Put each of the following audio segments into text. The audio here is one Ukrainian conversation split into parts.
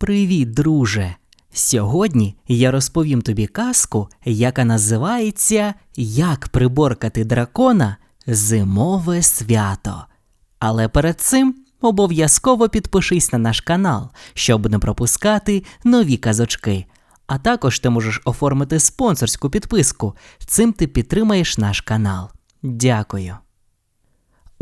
Привіт, друже! Сьогодні я розповім тобі казку, яка називається Як приборкати дракона Зимове свято. Але перед цим обов'язково підпишись на наш канал, щоб не пропускати нові казочки. А також ти можеш оформити спонсорську підписку. Цим ти підтримаєш наш канал. Дякую.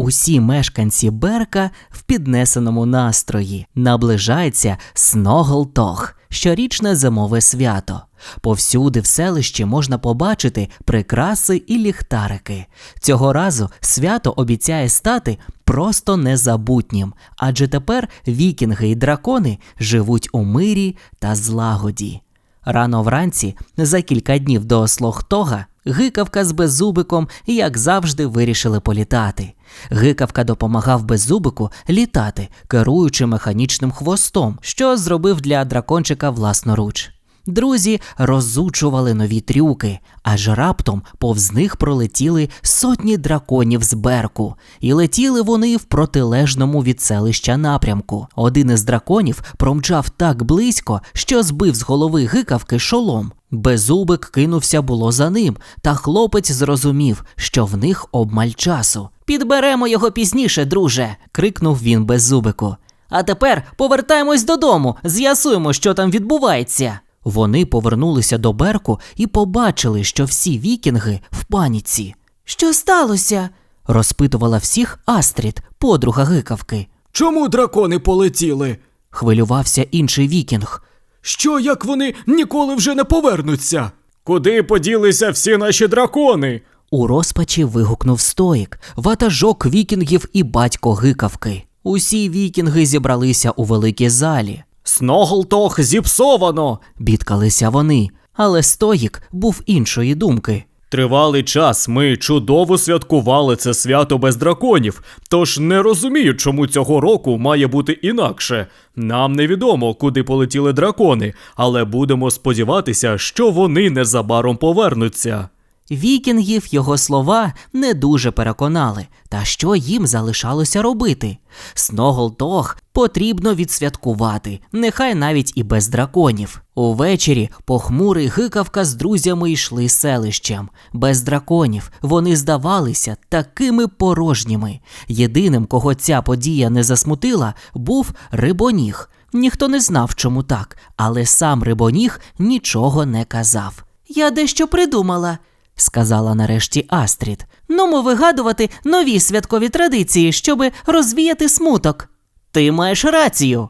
Усі мешканці Берка в піднесеному настрої наближається Сноголтох, щорічне зимове свято. Повсюди в селищі можна побачити прикраси і ліхтарики. Цього разу свято обіцяє стати просто незабутнім, адже тепер вікінги і дракони живуть у мирі та злагоді. Рано вранці, за кілька днів до Ослохтога, Гикавка з беззубиком, як завжди, вирішили політати. Гикавка допомагав беззубику літати, керуючи механічним хвостом, що зробив для дракончика власноруч. Друзі розучували нові трюки, аж раптом повз них пролетіли сотні драконів з берку, і летіли вони в протилежному від селища напрямку. Один із драконів промчав так близько, що збив з голови гикавки шолом. Беззубик кинувся було за ним, та хлопець зрозумів, що в них обмаль часу. Підберемо його пізніше, друже. крикнув він беззубику. А тепер повертаємось додому, з'ясуємо, що там відбувається. Вони повернулися до Берку і побачили, що всі вікінги в паніці. Що сталося? розпитувала всіх Астрід, подруга гикавки. Чому дракони полетіли? Хвилювався інший вікінг. Що як вони ніколи вже не повернуться? Куди поділися всі наші дракони? У розпачі вигукнув стоїк, ватажок вікінгів і батько гикавки. Усі вікінги зібралися у великій залі. Сноголтох зіпсовано. Бідкалися вони, але стоїк був іншої думки. Тривалий час ми чудово святкували це свято без драконів, тож не розумію, чому цього року має бути інакше. Нам невідомо, куди полетіли дракони, але будемо сподіватися, що вони незабаром повернуться. Вікінгів його слова не дуже переконали, та що їм залишалося робити. Сноголтох потрібно відсвяткувати, нехай навіть і без драконів. Увечері похмурий гикавка з друзями йшли селищем. Без драконів вони здавалися такими порожніми. Єдиним, кого ця подія не засмутила, був рибоніг. Ніхто не знав, чому так, але сам рибоніг нічого не казав. Я дещо придумала сказала нарешті Астрід. Нумо вигадувати нові святкові традиції, щоби розвіяти смуток. Ти маєш рацію,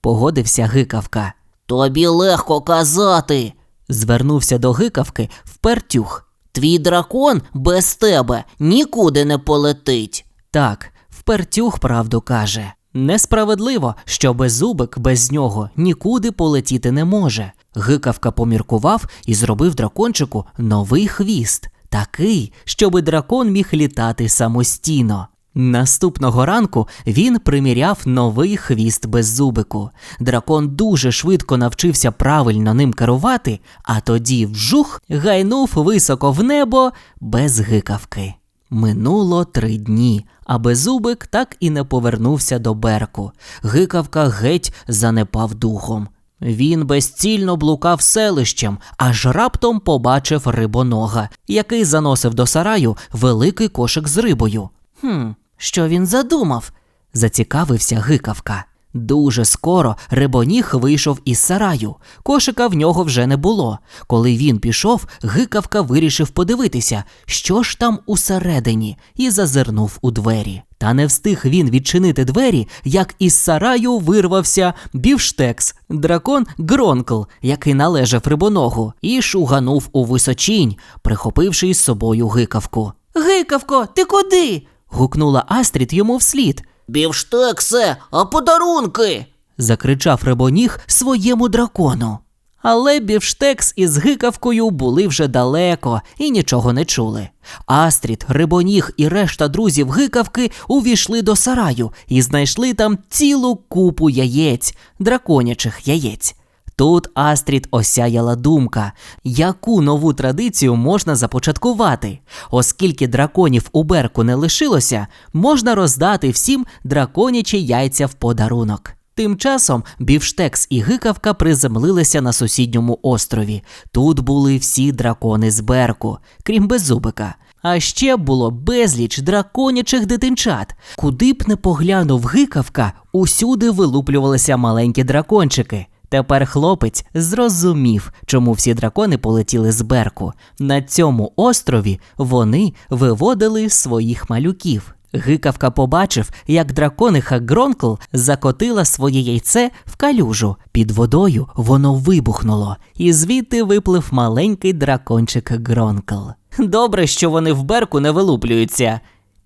погодився гикавка. Тобі легко казати, звернувся до гикавки впертюх. Твій дракон без тебе нікуди не полетить. Так, впертюх правду каже. Несправедливо, що беззубик без нього нікуди полетіти не може. Гикавка поміркував і зробив дракончику новий хвіст, такий, щоби дракон міг літати самостійно. Наступного ранку він приміряв новий хвіст беззубику. Дракон дуже швидко навчився правильно ним керувати, а тоді вжух гайнув високо в небо без гикавки. Минуло три дні, а беззубик так і не повернувся до берку. Гикавка геть занепав духом. Він безцільно блукав селищем, аж раптом побачив рибонога, який заносив до сараю великий кошик з рибою. Хм, що він задумав? зацікавився гикавка. Дуже скоро рибоніг вийшов із сараю. Кошика в нього вже не було. Коли він пішов, гикавка вирішив подивитися, що ж там усередині, і зазирнув у двері. Та не встиг він відчинити двері, як із сараю вирвався бівштекс, дракон Гронкл, який належав рибоногу, і шуганув у височінь, прихопивши із собою гикавку. Гикавко, ти куди? гукнула Астрід йому вслід. Бівштексе, а подарунки. закричав рибоніг своєму дракону. Але бівштекс із гикавкою були вже далеко і нічого не чули. Астрід, рибоніг і решта друзів гикавки увійшли до сараю і знайшли там цілу купу яєць, драконячих яєць. Тут Астрід осяяла думка, яку нову традицію можна започаткувати. Оскільки драконів у берку не лишилося, можна роздати всім драконячі яйця в подарунок. Тим часом Бівштекс і Гикавка приземлилися на сусідньому острові. Тут були всі дракони з Берку, крім Беззубика. А ще було безліч драконячих дитинчат. Куди б не поглянув Гикавка, усюди вилуплювалися маленькі дракончики. Тепер хлопець зрозумів, чому всі дракони полетіли з Берку. На цьому острові вони виводили своїх малюків. Гикавка побачив, як дракониха Гронкл закотила своє яйце в калюжу. Під водою воно вибухнуло, і звідти виплив маленький дракончик Гронкл. Добре, що вони в берку не вилуплюються,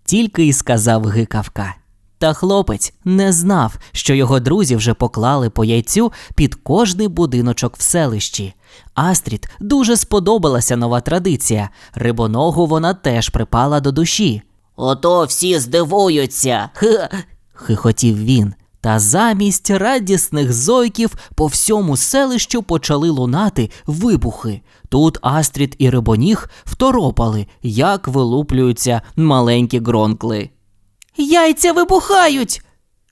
тільки й сказав Гикавка. Та хлопець не знав, що його друзі вже поклали по яйцю під кожний будиночок в селищі. Астрід дуже сподобалася нова традиція. Рибоногу вона теж припала до душі. Ото всі здивуються. Ха. хихотів він. Та замість радісних зойків по всьому селищу почали лунати вибухи. Тут Астрід і Рибоніг второпали, як вилуплюються маленькі гронкли. Яйця вибухають.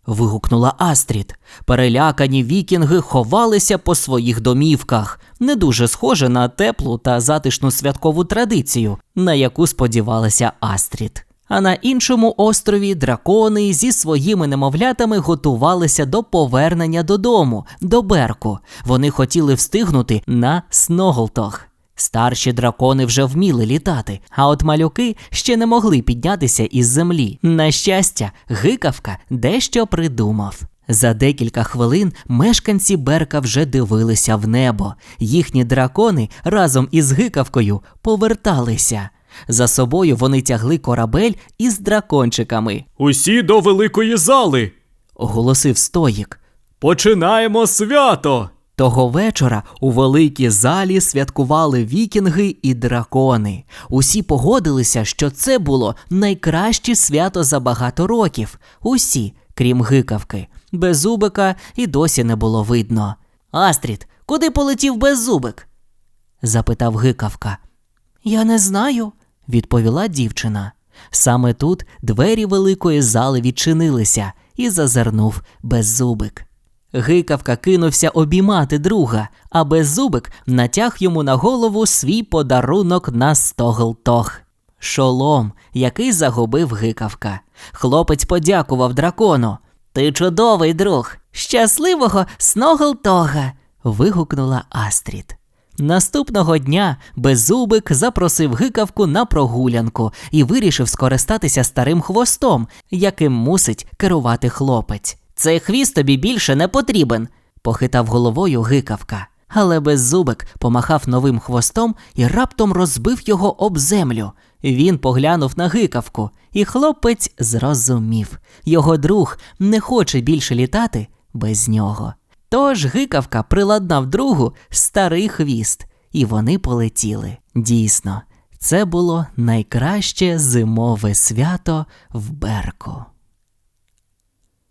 вигукнула Астрід. Перелякані вікінги ховалися по своїх домівках, не дуже схоже на теплу та затишну святкову традицію, на яку сподівалася Астрід. А на іншому острові дракони зі своїми немовлятами готувалися до повернення додому, до Берку. Вони хотіли встигнути на Сноголтох. Старші дракони вже вміли літати, а от малюки ще не могли піднятися із землі. На щастя, гикавка дещо придумав. За декілька хвилин мешканці Берка вже дивилися в небо. Їхні дракони разом із гикавкою поверталися. За собою вони тягли корабель із дракончиками, Усі до великої зали. оголосив стоїк. Починаємо свято. Того вечора у великій залі святкували вікінги і дракони. Усі погодилися, що це було найкраще свято за багато років. Усі, крім гикавки. Беззубика і досі не було видно. Астрід, куди полетів беззубик? запитав гикавка. Я не знаю, відповіла дівчина. Саме тут двері великої зали відчинилися і зазирнув беззубик. Гикавка кинувся обіймати друга, а беззубик натяг йому на голову свій подарунок на стогл-тох. Шолом, який загубив гикавка. Хлопець подякував дракону. Ти чудовий друг, щасливого сногл-тога. вигукнула Астрід. Наступного дня беззубик запросив гикавку на прогулянку і вирішив скористатися старим хвостом, яким мусить керувати хлопець. Цей хвіст тобі більше не потрібен, похитав головою гикавка. Але беззубик помахав новим хвостом і раптом розбив його об землю. Він поглянув на гикавку, і хлопець зрозумів його друг не хоче більше літати без нього. Тож гикавка приладнав другу старий хвіст, і вони полетіли. Дійсно, це було найкраще зимове свято в Берку.